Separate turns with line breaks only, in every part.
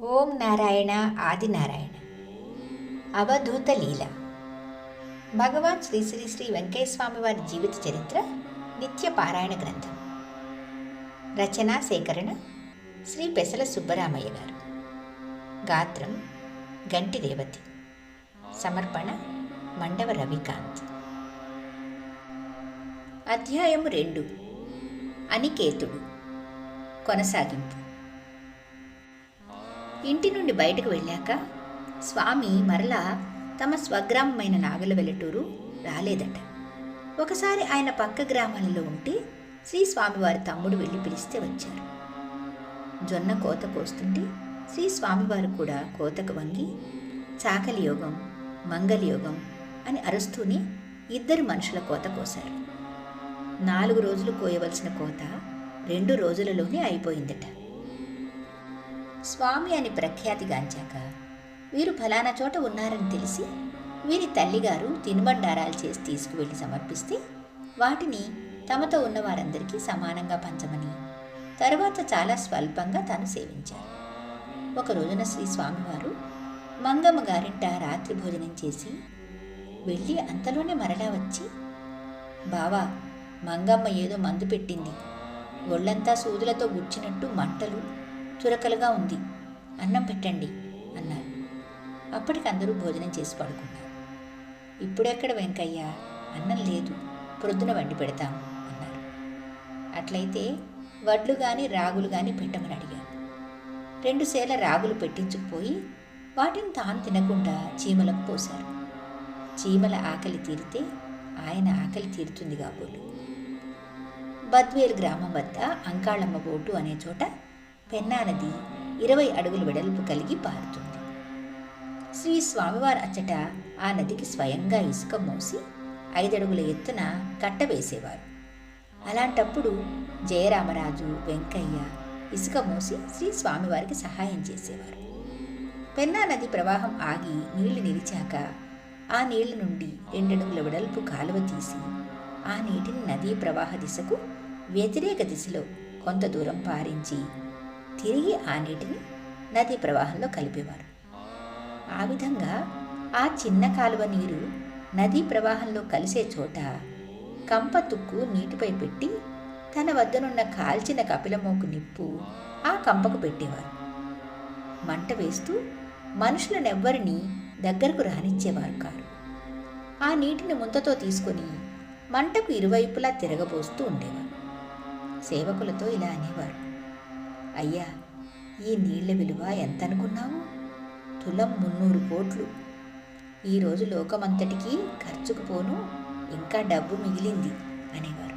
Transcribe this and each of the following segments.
ఓం నారాయణ ఆదినారాయణ అవధూత లీల. భగవాన్ శ్రీ శ్రీ శ్రీ వెంకయ్యస్వామి వారి జీవిత చరిత్ర నిత్య పారాయణ గ్రంథం. రచనా సేకరణ శ్రీ పెసల సుబ్బరామయ్య గారు. గాత్రం గంటి రేవతి. సమర్పణ మండవ రవికాంత్. అధ్యాయము రెండు. అనికేతుడు. కొనసాగింపు. ఇంటి నుండి బయటకు వెళ్ళాక స్వామి మరలా తమ స్వగ్రామమైన నాగల వెలటూరు రాలేదట. ఒకసారి ఆయన పక్క గ్రామాలలో ఉంటే శ్రీ స్వామివారి తమ్ముడు వెళ్ళి పిలిస్తే వచ్చారు. జొన్న కోత కోస్తుంటే శ్రీ స్వామివారు కూడా కోతకు వంగి చాకలి యోగం అని అరుస్తూనే ఇద్దరు మనుషుల కోత కోశారు. నాలుగు రోజులు కోయవలసిన కోత రెండు రోజులలోనే అయిపోయిందట. స్వామి అని ప్రఖ్యాతిగాంచాక వీరు ఫలానా చోట ఉన్నారని తెలిసి వీరి తల్లిగారు తినుబండారాలు చేసి తీసుకువెళ్ళి సమర్పిస్తే వాటిని తమతో ఉన్న వారందరికీ సమానంగా పంచమని తరువాత చాలా స్వల్పంగా తాను సేవించారు. ఒక రోజున శ్రీ స్వామివారు మంగమ్మ గారింట రాత్రి భోజనం చేసి వెళ్ళి అంతలోనే మరలా వచ్చి బావా మంగమ్మ ఏదో మందు పెట్టింది. ఒళ్ళంతా సూదులతో గుచ్చినట్టు మంటలు చురకలుగా ఉంది. అన్నం పెట్టండి అన్నారు. అప్పటికి అందరూ భోజనం చేసి పడుకున్నారు. ఇప్పుడెక్కడ వెంకయ్య? అన్నం లేదు. ప్రొద్దున వండి పెడతాం అన్నారు. అట్లయితే వడ్లు కానీ రాగులు కానీ పెట్టమని అడిగారు. రెండు సేల రాగులు పెట్టించుకుపోయి వాటిని తాను తినకుండా చీమలకు పోశారు. చీమల ఆకలి తీరితే ఆయన ఆకలి తీరుతుంది కాబోలు. బద్వేల్ గ్రామం వద్ద అంకాళమ్మ బోటు అనే చోట పెన్నా నది ఇరవై అడుగుల వెడల్పు కలిగి పారుతుంది. శ్రీ స్వామివారి అచ్చట ఆ నదికి స్వయంగా ఇసుక మోసి ఐదడుగుల ఎత్తున కట్ట వేసేవారు. అలాంటప్పుడు జయరామరాజు వెంకయ్య ఇసుక మోసి శ్రీ స్వామివారికి సహాయం చేసేవారు. పెన్నా నది ప్రవాహం ఆగి నీళ్ళు నిలిచాక ఆ నీళ్ళ నుండి రెండడుగుల వెడల్పు కాలువ తీసి ఆ నీటిని నదీ ప్రవాహ దిశకు వ్యతిరేక దిశలో కొంత దూరం పారించి తిరిగి ఆ నీటిని నదీ ప్రవాహంలో కలిపేవారు. ఆ విధంగా ఆ చిన్న కాలువ నీరు నదీ ప్రవాహంలో కలిసే చోట కంప తుక్కు నీటిపై పెట్టి తన వద్దనున్న కాల్చిన కపిలమోకు నిప్పు ఆ కంపకు పెట్టేవారు. మంట వేస్తూ మనుషులనెవ్వరినీ దగ్గరకు రానిచ్చేవారు కారు. ఆ నీటిని ముంతతో తీసుకొని మంటకు ఇరువైపులా తిరగబోస్తూ ఉండేవారు. సేవకులతో ఇలా అనేవారు. అయ్యా ఈ నీళ్ళ విలువ ఎంత అనుకున్నావు తులం మున్నూరు కోట్లు. ఈరోజు లోకమంతటికీ ఖర్చుకు పోను ఇంకా డబ్బు మిగిలింది అనేవారు.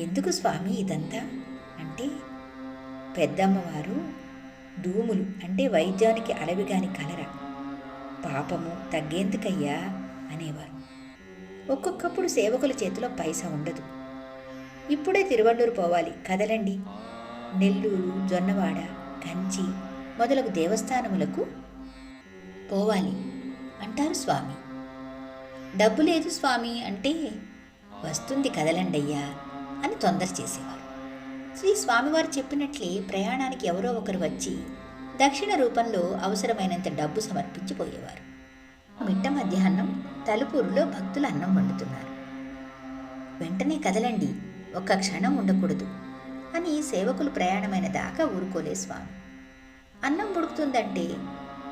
ఎందుకు స్వామి ఇదంతా? అంటే పెద్దమ్మవారు దూములు అంటే వైద్యానికి అలవిగాని కలర? పాపము తగ్గేందుకయ్యా అనేవారు. ఒక్కొక్కప్పుడు సేవకుల చేతిలో పైసా ఉండదు. ఇప్పుడే తిరువళ్ళూరు పోవాలి కదలండి. నెల్లూరు జొన్నవాడ కంచి మొదలగు దేవస్థానములకు పోవాలి అంటారు స్వామి. డబ్బు లేదు స్వామి అంటే వస్తుంది కదలండయ్యా అని తొందర చేసేవారు. శ్రీ స్వామివారు చెప్పినట్లే ప్రయాణానికి ఎవరో ఒకరు వచ్చి దక్షిణ రూపంలో అవసరమైనంత డబ్బు సమర్పించిపోయేవారు మిట్ట మధ్యాహ్నం తలుపూరులో భక్తులు అన్నం వండుతున్నారు. వెంటనే కదలండి ఒక్క క్షణం ఉండకూడదు. అని సేవకులు ప్రయాణమైన దాకా ఊరుకోలే స్వామి. అన్నం ఉడుకుతుందంటే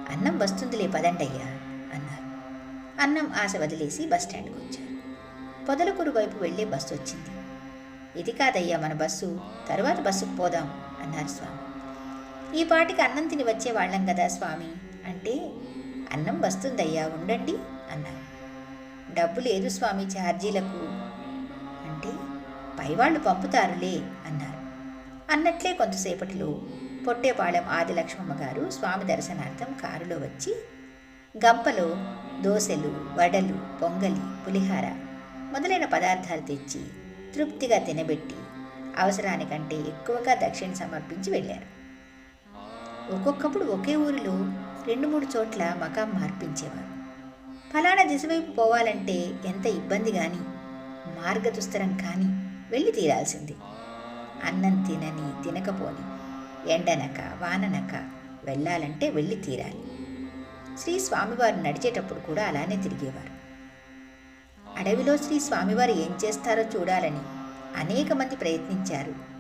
అన్నం వస్తుందిలే పదండయ్యా అన్నారు. అన్నం ఆశ వదిలేసి బస్టాండ్కి వచ్చారు. పొదలకూరు వైపు వెళ్ళే బస్సు వచ్చింది. ఇది కాదయ్యా మన బస్సు. తరువాత బస్సుకు పోదాం అన్నారు స్వామి. ఈ పాటికి అన్నం తిని వచ్చే వాళ్ళం కదా స్వామి అంటే అన్నం వస్తుందయ్యా ఉండండి అన్నారు. డబ్బు లేదు స్వామి ఛార్జీలకు అంటే పైవాళ్ళు పంపుతారులే అన్నారు. అన్నట్లే కొంతసేపటిలో పొట్టేపాళెం ఆది లక్ష్మమ్మ గారు స్వామి దర్శనార్థం కారులో వచ్చి గంపలో దోశలు వడలు పొంగలి పులిహార మొదలైన పదార్థాలు తెచ్చి తృప్తిగా తినబెట్టి అవసరానికంటే ఎక్కువగా దక్షిణ సమర్పించి వెళ్ళారు. ఒక్కొక్కప్పుడు ఒకే ఊరిలో రెండు మూడు చోట్ల మకాం మార్పించేవారు. ఫలానా దిశవైపు పోవాలంటే ఎంత ఇబ్బంది కానీ మార్గదుస్తరం కానీ వెళ్ళి తీరాల్సింది. అన్నం తినని తినకపోని. ఎండనక వాననక వెళ్ళాలంటే వెళ్ళి తీరాలి. శ్రీ స్వామివారు నడిచేటప్పుడు కూడా అలానే తిరిగేవారు. అడవిలో శ్రీ స్వామివారు ఏం చేస్తారో చూడాలని అనేక మంది ప్రయత్నించారు.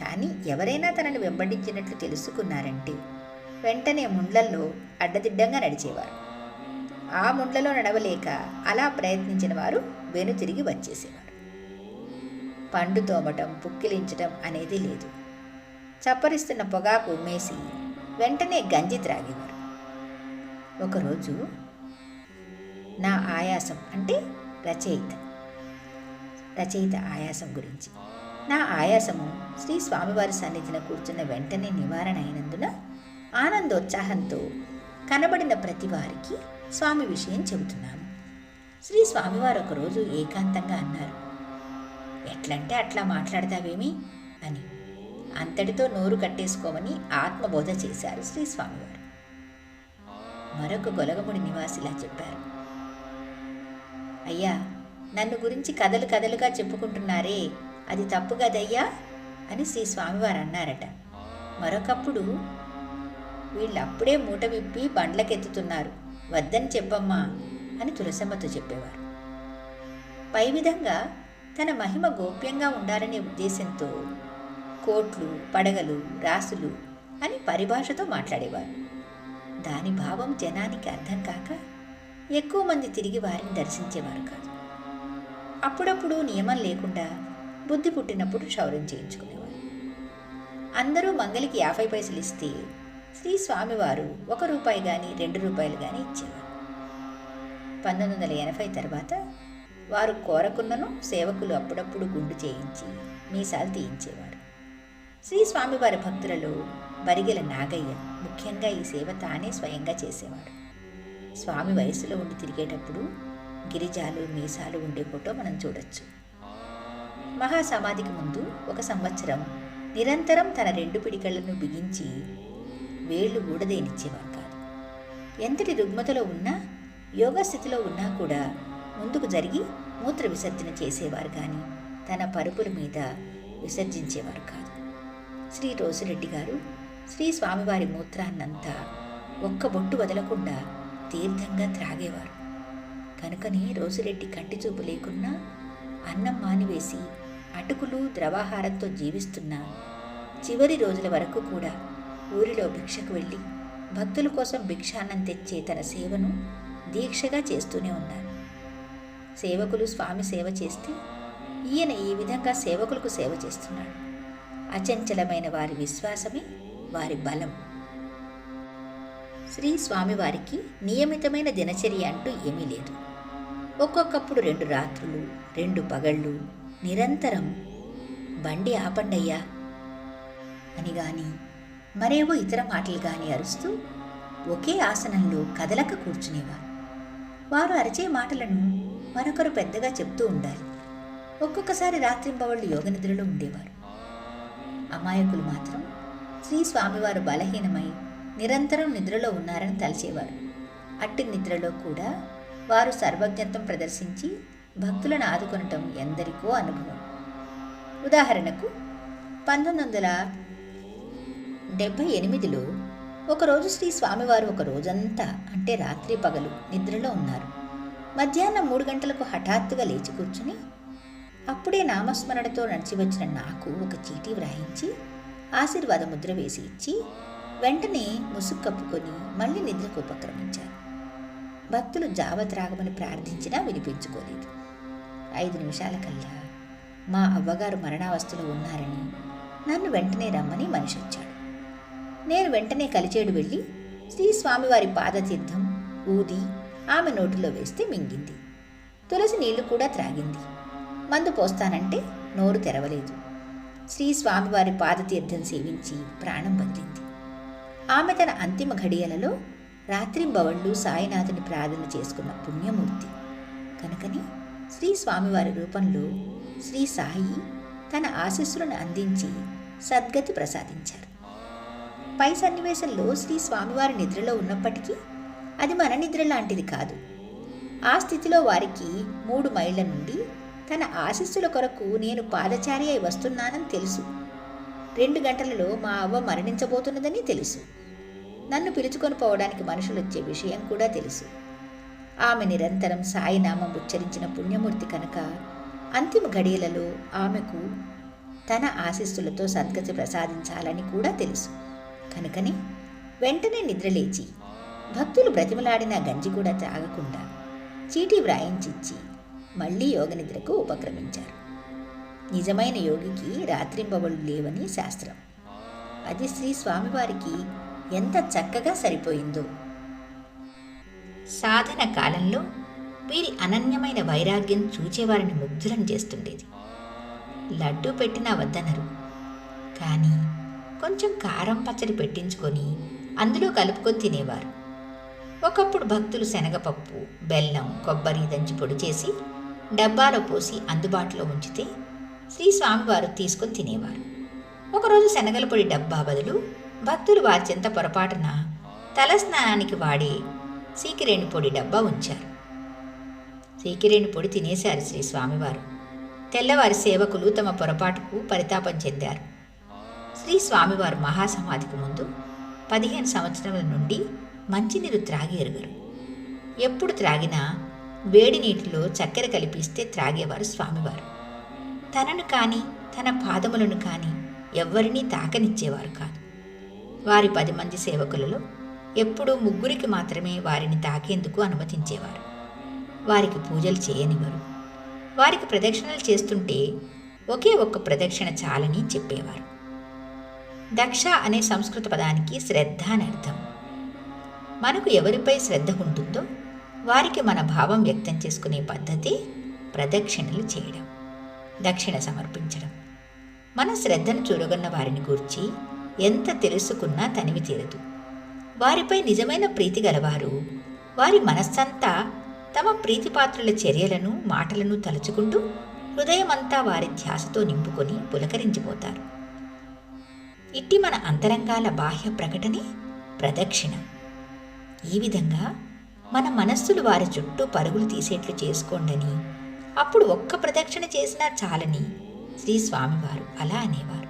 కానీ ఎవరైనా తనను వెంబడించినట్లు తెలుసుకున్నారంటే వెంటనే ముండ్లల్లో అడ్డదిడ్డంగా నడిచేవారు. ఆ ముండ్లలో నడవలేక అలా ప్రయత్నించిన వారు వెనుతిరిగి వచ్చేసేవారు. పండు తోమటం పుక్కిలించటం అనేది లేదు. చప్పరిస్తున్న పొగాకు ఉమ్మేసి వెంటనే గంజి త్రాగేవారు. ఒకరోజు నా ఆయాసం అంటే రచయిత రచయిత ఆయాసం గురించి. నా ఆయాసము శ్రీ స్వామివారి సన్నిధిన కూర్చున్న వెంటనే నివారణ అయినందున ఆనందోత్సాహంతో కనబడిన ప్రతి వారికి స్వామి విషయం చెబుతున్నాను. శ్రీ స్వామివారు ఒకరోజు ఏకాంతంగా అన్నారు ఎట్లంటే అట్లా మాట్లాడతావేమి అని. అంతటితో నోరు కట్టేసుకోమని ఆత్మబోధ చేశారు శ్రీ స్వామివారు మరొక గొలగముడి నివాసిలా చెప్పారు. అయ్యా నన్ను గురించి కథలు కథలుగా చెప్పుకుంటున్నారే అది తప్పు కదయ్యా అని శ్రీ స్వామివారు అన్నారట. మరొకప్పుడు వీళ్ళు అప్పుడే మూట విప్పి బండ్లకెత్తుతున్నారు. వద్దని చెప్పమ్మా అని తులసమ్మతో చెప్పేవారు. పై విధంగా తన మహిమ గోప్యంగా ఉండాలనే ఉద్దేశంతో కోట్లు పడగలు రాసులు అని పరిభాషతో మాట్లాడేవారు. దాని భావం జనానికి అర్థం కాక ఎక్కువ మంది తిరిగి వారిని దర్శించేవారు కాదు. అప్పుడప్పుడు నియమం లేకుండా బుద్ధి పుట్టినప్పుడు క్షౌరం చేయించుకునేవారు. అందరూ మంగలికి యాభై పైసలు ఇస్తే శ్రీ స్వామివారు ఒక రూపాయి కానీ రెండు రూపాయలు కానీ ఇచ్చేవారు. పంతొమ్మిది వందల ఎనభై తర్వాత వారు కోరకున్నను సేవకులు అప్పుడప్పుడు గుండు చేయించి మీసాలు తీయించేవారు. శ్రీ స్వామివారి భక్తులలో బరిగెల నాగయ్య ముఖ్యంగా ఈ సేవ తానే స్వయంగా చేసేవాడు. స్వామి వయసులో ఉండి తిరిగేటప్పుడు గిరిజాలు మీసాలు ఉండే ఫోటో మనం చూడొచ్చు. మహాసమాధికి ముందు ఒక సంవత్సరం నిరంతరం తన రెండు పిడికలను బిగించి వేళ్ళు ఊడదేనిచ్చేవారు కాదు. ఎంతటి రుగ్మతలో ఉన్నా యోగా స్థితిలో ఉన్నా కూడా ముందుకు జరిగి మూత్ర విసర్జన చేసేవారు కానీ తన పరుపుల మీద విసర్జించేవారు కాదు. శ్రీ రోజురెడ్డి గారు శ్రీ స్వామివారి మూత్రాన్నంతా ఒక్క బొట్టు వదలకుండా తీర్థంగా త్రాగేవారు. కనుకనే రోసిరెడ్డి కంటి చూపు లేకున్నా అన్నం మానివేసి అటుకులు ద్రవాహారంతో జీవిస్తున్న చివరి రోజుల వరకు కూడా ఊరిలో భిక్షకు వెళ్ళి భక్తుల కోసం భిక్షాన్నం తెచ్చే తన సేవను దీక్షగా చేస్తూనే ఉన్నారు. సేవకులు స్వామి సేవ చేస్తే ఈయన ఈ విధంగా సేవకులకు సేవ చేస్తున్నాడు. అచంచలమైన వారి విశ్వాసమే వారి బలం. శ్రీ స్వామివారికి నియమితమైన దినచర్య అంటూ ఏమీ లేదు. ఒక్కొక్కప్పుడు రెండు రాత్రులు రెండు పగళ్ళు నిరంతరం బండి ఆపండయ్యా అని గాని మరేవో ఇతర మాటలు గాని అరుస్తూ ఒకే ఆసనంలో కదలక కూర్చునేవారు. వారు అరిచే మాటలను మరొకరు పెద్దగా చెప్తూ ఉండాలి. ఒక్కొక్కసారి రాత్రింపవళ్ళు యోగ నిద్రలో ఉండేవారు. అమాయకులు మాత్రం శ్రీ స్వామివారు బలహీనమై నిరంతరం నిద్రలో ఉన్నారని తలచేవారు. అట్టి నిద్రలో కూడా వారు సర్వజ్ఞత్వం ప్రదర్శించి భక్తులను ఆదుకొనటం ఎందరికో అనుభవం. ఉదాహరణకు పంతొమ్మిది వందల డెబ్భై ఎనిమిదిలో ఒకరోజు శ్రీ స్వామివారు ఒక రోజంతా అంటే రాత్రి పగలు నిద్రలో ఉన్నారు. మధ్యాహ్నం మూడు గంటలకు హఠాత్తుగా లేచి కూర్చుని అప్పుడే నామస్మరణతో నడిచి వచ్చిన నాకు ఒక చీటీ వ్రాయించి ఆశీర్వాద ముద్ర వేసి ఇచ్చి వెంటనే ముసుగు కప్పుకొని మళ్ళీ నిద్రకు ఉపక్రమించారు భక్తులు జావ త్రాగమని ప్రార్థించినా వినిపించుకోలేదు. ఐదు నిమిషాల కల్లా మా అవ్వగారు మరణావస్థలో ఉన్నారని నన్ను వెంటనే రమ్మని మనిషి వచ్చాడు నేను వెంటనే కలిచేడు వెళ్ళి శ్రీ స్వామివారి పాదతీర్థం ఊది ఆమె నోటిలో వేస్తే మింగింది. తులసి నీళ్ళు కూడా త్రాగింది. మందు పోస్తానంటే నోరు తెరవలేదు. శ్రీ స్వామివారి పాదతీర్థం సేవించి ప్రాణం వదిలింది. ఆమె తన అంతిమ ఘడియలలో రాత్రింబవళ్ళు సాయినాథుని ప్రార్థన చేసుకున్న పుణ్యమూర్తి. కనుకని శ్రీ స్వామివారి రూపంలో శ్రీ సాయి తన ఆశీస్సులను అందించి సద్గతి ప్రసాదించారు. పై సన్నివేశంలో శ్రీ స్వామివారి నిద్రలో ఉన్నప్పటికీ అది మన నిద్ర లాంటిది కాదు. ఆ స్థితిలో వారికి మూడు మైళ్ళ నుండి తన ఆశీస్సుల కొరకు నేను పాదచారి అయి వస్తున్నానని తెలుసు. రెండు గంటలలో మా అవ్వ మరణించబోతున్నదని తెలుసు. నన్ను పిలుచుకొని పోవడానికి మనుషులు వచ్చే విషయం కూడా తెలుసు. ఆమె నిరంతరం సాయినామం ఉచ్చరించిన పుణ్యమూర్తి కనుక అంతిమ ఘడియలలో ఆమెకు తన ఆశీస్సులతో సద్గతి ప్రసాదించాలని కూడా తెలుసు. కనుకనే వెంటనే నిద్రలేచి భక్తులు బ్రతిమలాడిన గంజి కూడా తాగకుండా చీటీ వ్రాయించిచ్చి మళ్ళీ యోగనిద్రకు ఉపక్రమించారు. నిజమైన యోగికి రాత్రింబవళ్ళు లేవని శాస్త్రం. అది శ్రీ స్వామివారికి ఎంత చక్కగా సరిపోయిందో. సాధన కాలంలో వీరి అనన్యమైన వైరాగ్యం చూచేవారిని ముగ్ధులను చేస్తుండేది. లడ్డూ పెట్టినా వద్దనరు. కానీ కొంచెం కారం పచ్చడి పెట్టించుకొని అందులో కలుపుకొని తినేవారు. ఒకప్పుడు భక్తులు శనగపప్పు బెల్లం కొబ్బరి దంచి పొడి చేసి డబ్బాలో పోసి అందుబాటులో ఉంచితే శ్రీ స్వామివారు తీసుకొని తినేవారు. ఒకరోజు శనగల పొడి డబ్బా బదులు భక్తులు వారిచెంత పొరపాటున తలస్నానానికి వాడి వాడే సీకిరేణి పొడి డబ్బా ఉంచారు. సీకిరేణి పొడి తినేశారు శ్రీ స్వామివారు. తెల్లవారి సేవకులు తమ పొరపాటుకు పరితాపం చెందారు. శ్రీ స్వామివారు మహాసమాధికి ముందు పదిహేను సంవత్సరముల నుండి మంచినీరు త్రాగి ఎరుగరు. ఎప్పుడు త్రాగినా వేడి నీటిలో చక్కెర కలిపిస్తే త్రాగేవారు స్వామివారు. తనను కానీ తన పాదములను కానీ ఎవ్వరినీ తాకనిచ్చేవారు కాదు. వారి పది మంది సేవకులలో ఎప్పుడూ ముగ్గురికి మాత్రమే వారిని తాకేందుకు అనుమతించేవారు. వారికి పూజలు చేయనివ్వరు. వారికి ప్రదక్షిణలు చేస్తుంటే ఒకే ఒక్క ప్రదక్షిణ చాలని చెప్పేవారు. దక్ష అనే సంస్కృత పదానికి శ్రద్ధ అని అర్థం. మనకు ఎవరిపై శ్రద్ధ ఉంటుందో వారికి మన భావం వ్యక్తం చేసుకునే పద్ధతి ప్రదక్షిణలు చేయడం దక్షిణ సమర్పించడం. మన శ్రద్ధను చూడగన్న వారిని గూర్చి ఎంత తెలుసుకున్నా తనివి తీరదు. వారిపై నిజమైన ప్రీతి గలవారు వారి మనస్సంతా తమ ప్రీతిపాత్రుల చర్యలను మాటలను తలుచుకుంటూ హృదయమంతా వారి ధ్యాసతో నింపుకొని పులకరించిపోతారు. ఇట్టి మన అంతరంగాల బాహ్య ప్రకటనే ప్రదక్షిణం. ఈ విధంగా మన మనస్సులు వారి చుట్టూ పరుగులు తీసేట్లు చేసుకోండని అప్పుడు ఒక్క ప్రదక్షిణ చేసినా చాలని శ్రీ స్వామివారు అలా అనేవారు.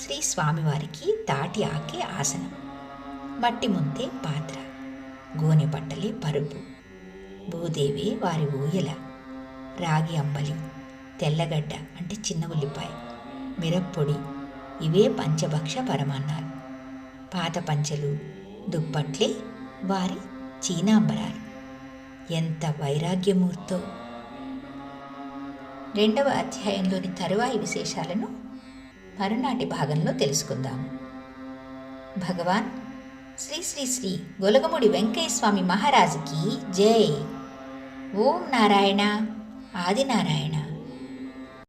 శ్రీ స్వామివారికి తాటి ఆకే ఆసనం మట్టి ముంతే పాత్ర గోనె బట్టలే పరుపు భూదేవి వారి ఊయల రాగి అంబలి తెల్లగడ్డ అంటే చిన్న ఉల్లిపాయ మిరప్పొడి ఇవే పంచభక్ష పరమాన్నాలు. పాత పంచలు దుప్పట్లే వారి చీనాంబరాలు. ఎంత వైరాగ్యమూర్తో. రెండవ అధ్యాయంలోని తరువాయి విశేషాలను మరునాటి భాగంలో తెలుసుకుందాము భగవాన్ శ్రీ శ్రీ శ్రీ గొలగముడి వెంకయ్యస్వామి మహారాజుకి జై. ఓం నారాయణ ఆదినారాయణ.